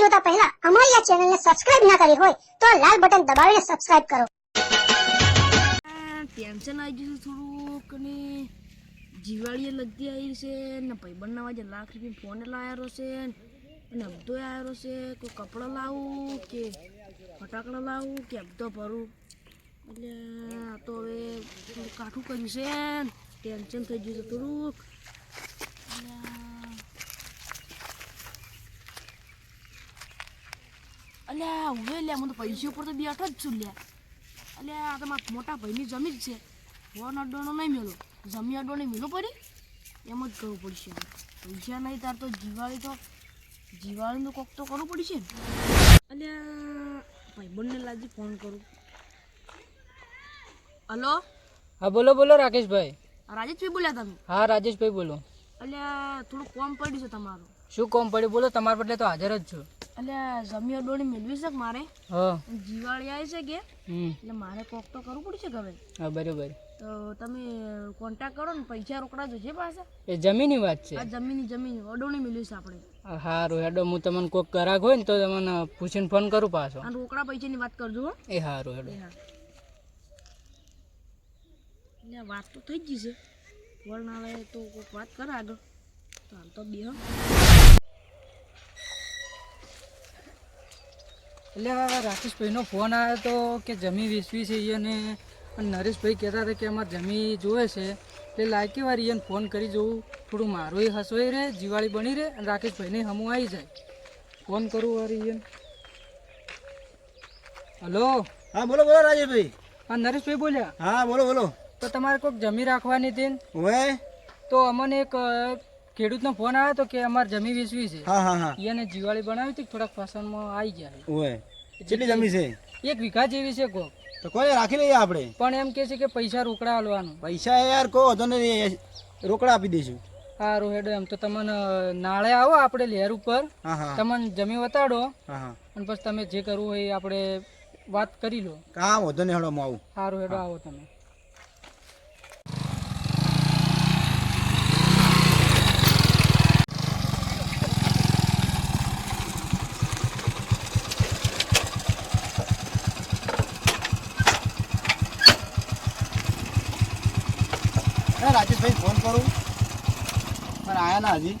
જોતા પહેલા અમારી આ ચેનલને સબસ્ક્રાઇબ ના કરી હોય તો લાલ બટન દબાવીને સબસ્ક્રાઇબ કરો. ટેન્શન આવી ગયું થોડુંક ને જીવાળીએ લગતી આવી છે ને ભાઈબંધના વાજે લાખ રૂપિયા ફોન લાવ્યો છે અને હપ્તો આવ્યો છે, કોઈ કપડાં લાવું કે ફટાકડા લાવું કે અબધો ભરું. એટલે તો હવે કાઠું કર્યું છે ટેન્શન થઈ ગયું છે થોડુંક. અલ્યા હવે લે હું તો પૈસા ઉપર તો બેઠો જ છું લ્યા અલ્યા આ તો મારા મોટા ભાઈની જમીન છે. ફોન અડ્ડોનો નહીં મેળો જમી અડ્ડોને મેળો પડી એમ જ કરવું પડશે. પૈસા નહીં તાર તો જીવાળી તો જીવાળીનું કોક તો કરવું પડશે ને. અલ્યા ભાઈબંધને લાજી ફોન કરું. હલો? હા બોલો બોલો રાકેશભાઈ. રાજેશભાઈ બોલ્યા તમે? હા રાજેશભાઈ બોલો. અલ્યા થોડું કોમ પડ્યું છે તમારું. શું કોમ પડ્યું? બોલો તમારા બદલે તો હાજર જ છું. અલ્યા જમી ડોળી મેળવી છે મારે? જીવાળી આવી છે કે? એટલે મારે કોક તો કરવું પડશે હવે? હા બરોબર. તો તમે કોન્ટેક્ટ કરો ને પૈસા રોકડા જોશે પાછા એ જમીનની વાત છે? આ જમીનની જમીન અડોણી મેળવી છે આપણે. હારું હેડો હું તમને કોક ગ્રાહક હોય ને તો તમને પૂછીને ફોન કરું પાછો. અને રોકડા પૈસાની વાત કરજો હો. એ હારું હેડો. એટલે વાત તો થઈ જ છે. વળ તો કોઈક વાત કરે આગળ. તો હાલ તો બે એટલે રાકેશભાઈનો ફોન આવ્યો તો કે જમી વેચવી છે એને અને નરેશભાઈ કહેતા હતા કે અમારે જમી જોવે છે. એટલે લાયકી વાર એને ફોન કરી જોઉં. થોડું મારું એ હસવાઈ રહે દિવાળી બની રહે અને રાકેશભાઈને હમું આવી જાય. ફોન કરું વાર એને હલો? હા બોલો બોલો રાજેશભાઈ. હા નરેશભાઈ બોલ્યા? હા બોલો બોલો. તો તમારે કોઈક જમી રાખવાની હતી ને? હોય તો અમને એક ખેડૂતનો ફોન આવ્યો તો કે અમાર જમીન વેચવી છે. હા હા હા. એને જીવાળી બનાવી હતી થોડાક ફસલમાં આવી ગયા ઓય. કેટલી જમીન છે? એક વીઘા જેવી છે કો તો કોઈ રાખી લઈએ આપણે? પણ એમ કે છે કે પૈસા રોકડા આલવાનું. પૈસા યાર કો તો રોકડા આપી દઈશું. સારું હેડો એમ. તો તમને નાળે આવો આપણે લહેર ઉપર. હા હા. તમને જમી વતાડો. હા હા. અને પછી તમે જે કરવું હોય એ આપણે વાત કરી લો. કામ વધુ ને હળો આવું. સારું હેડો આવો તમે. અરે રાજેશભાઈ ફોન કરું. પણ આયા ના હજી.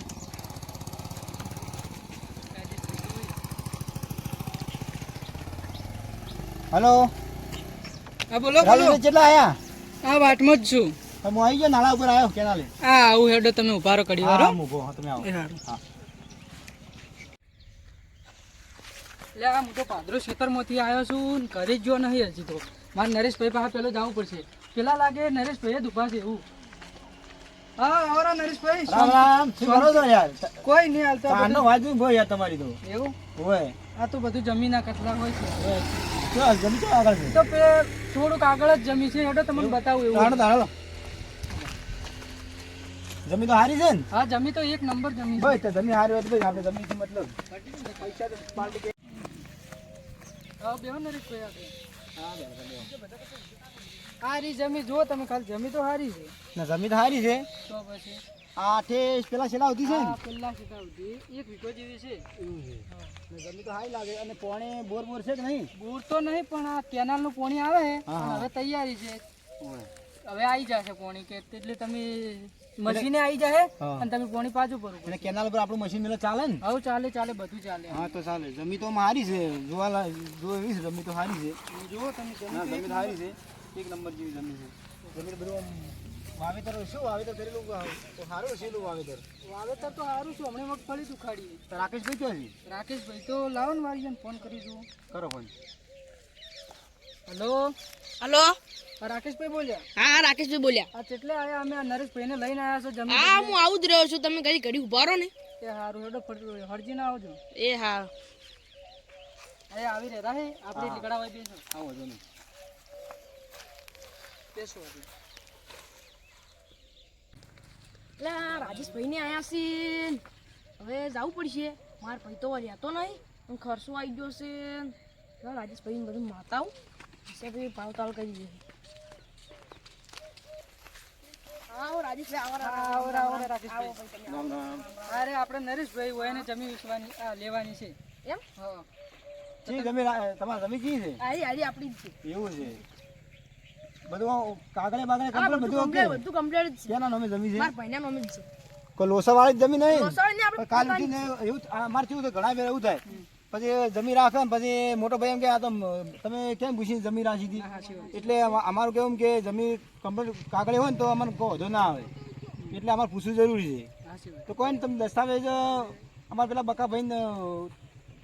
હલો હા બોલો બોલો. કેટલા આયા? આ વાટમાં જ છું. હું આવી ગયો નાળા ઉપર આવ્યો કેનાલે. હા આવું હેડો તમે ઊભા રહો કડી વારો હા તમે આવો. હા. એટલે આ હું તો પાદરો ખેતરમાંથી આવ્યો છું ઘરે જ જો નહીં હજી તો. મારે નરેશભાઈ પાસે પેલો જવું પડશે. પેલા લાગે નરેશભાઈ જ ઊભા છે એવું. હા આવરા નરેશભાઈ. રામ રામ કરો છો યાર? કોઈ નહીં હાલતા આનો વાજુ ભો યાર તમારી તો. એવું? હોય. આ તો બધું જમીનના કચરા હોય છે. જમી શું આગળ છે તો પે થોડુંક આગળ જ જમી છે હેડો તમને બતાવું એવું. તાણો જમી તો હારી છે ને? હા જમી તો એક નંબર જમી. ભાઈ તો જમી હારી હોય તો ભાઈ આપણે જમીથી મતલબ પૈસા તો પાર્ટી કે હા બેહો નરેશભાઈ આગળ. હા બરાબર હારી જમી જુઓ તમે ખાલી જમી તો હારી છે. ના જમી તો હારી છે. તો પછી? આઠે પેલા છેલ્લા આવતી છે પેલા સીધા સુધી. એક વીઘો જેવી છે. ને જમી તો હારી લાગે અને પોણે બોર બોર છે કે નહીં? બોર તો નહીં પણ આ કેનાલનું પાણી આવે છે. હવે તૈયારી છે. હવે આવી જશે પાણી કે એટલે તમે મશીને આવી જાય અને તમે પાણી પાછું ભરો. અને કેનાલ પર આપણું મશીન મેલે ચાલે ને? હવે ચાલે ચાલે બધું ચાલે. હા તો ચાલે. જમી તો હારી છે. જોવા જો એવી છે જમી તો હારી છે. જુઓ તમે જમી જમી તો હારી છે. એક નંબર જેવી જમીન છે. જમીન બધું વાવેતર શું વાવેતર કરેલું? તો સારું છે એનું વાવેતર. વાવેતર તો સારું છે હમણાં મગફળી જ ઉખાડી તો રાકેશભાઈ ક્યાં છે? રાકેશભાઈ તો લાવો ને મારી ફોન કરી જુઓ કરો ફોન હલો? હલો? રાકેશભાઈ બોલ્યા? હા રાકેશભાઈ બોલ્યા. આ કેટલે આયા અમે? આ નરેશભાઈને લઈને આવ્યા છો જમીન હા હું આવું જ રહ્યો છું. તમે કઈ ઘડી ઊભા રહો ને. એ સારું હેડો હરજી ના આવજો. એ હા. એ આવી રહ્યા હે? આપણે હોય બેસો. આવો જો નહીં હજી. એટલે રાજેશભાઈને આયા છે. હવે જવું પડશે. મારા ભાઈ તો રહેતો નહીં. ખર્ચો આવી ગયો છે. રાજેશભાઈને બધું માતાવું હિસાબે ભાવ તાલ કરી દે અરે આપણે નરેશભાઈ હોય એને જમીન વેચવાની લેવાની છે. એમ? હા. જમી તમારે જમીન ચી છે? આરી આરી આપણી જ છે. એવું છે. બધું કાગળે બાગળે કમ્પ્લીટ બધું બધું બધું કમ્પ્લીટ છે. ક્યાંના નામે જમીન છે? મારા ભાઈના નામે છે. કોઈ લોસાવાળી જ જમીન નહીં? લોસાવાળી આપણે કાલ ઉઠીને એવું અમારે થાય ઘણા બેર એવું થાય. પછી જમીન રાખે ને પછી મોટો ભાઈ એમ કે આ તો તમે કેમ પૂછીને જમીન રાખી હતી? એટલે અમારું કેવું કે જમીન કમ્પ્લીટ કાગળે હોય ને તો અમને કોઈ વધુ ના આવે. એટલે અમારે પૂછવું જરૂરી છે. તો કોઈ ને તમે દસ્તાવેજ અમારે પેલા બકા ભાઈને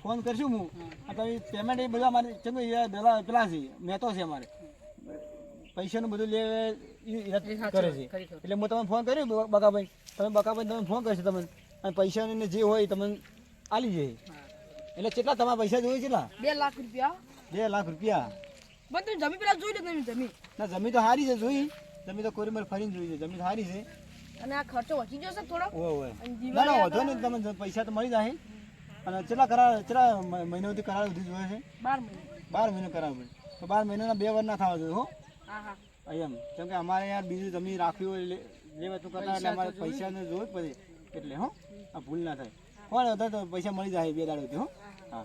ફોન કરશું હું. તમે પેમેન્ટ એ બધા અમારે ચંગુ પેલા પેલા છે મહેતો છે અમારે. પૈસાનું બધું લે કરે છે. એટલે હું તમને ફોન કર્યો બકાભાઈ તમે બકાભાઈ તમે ફોન કરશો તમને. અને પૈસાને જે હોય તમને આલી જાય એટલે કેટલા તમારા પૈસા જોઈએ કેટલા બે લાખ રૂપિયા. બે લાખ રૂપિયા. બધું જમી પેલા જોઈ લો તમે જમી ના જમીન તો સારી છે જોઈ. જમીન તો કોરીમર ફરીને જોઈ છે. જમીન સારી છે. અને આ ખર્ચો વધી જશે થોડો ઓય ના ના વધો નહીં તમને પૈસા તો મળી જાય. અને કેટલા કરાર કેટલા મહિનાથી કરાર સુધી જોઈએ છે? બાર મહિના. બાર મહિનો કરાર પડે તો બાર મહિનાના બે વાર ના થવા જોઈએ હા. એમ. કેમ કે અમારે યાર બીજું જમીન રાખવી હોય લે- લેવા તો કરતા એટલે અમારે પૈસાની જ પડે. એટલે હો આ ભૂલ ના થાય. કોણ વધારે તો પૈસા મળી જાય બે દાડે હો. હા.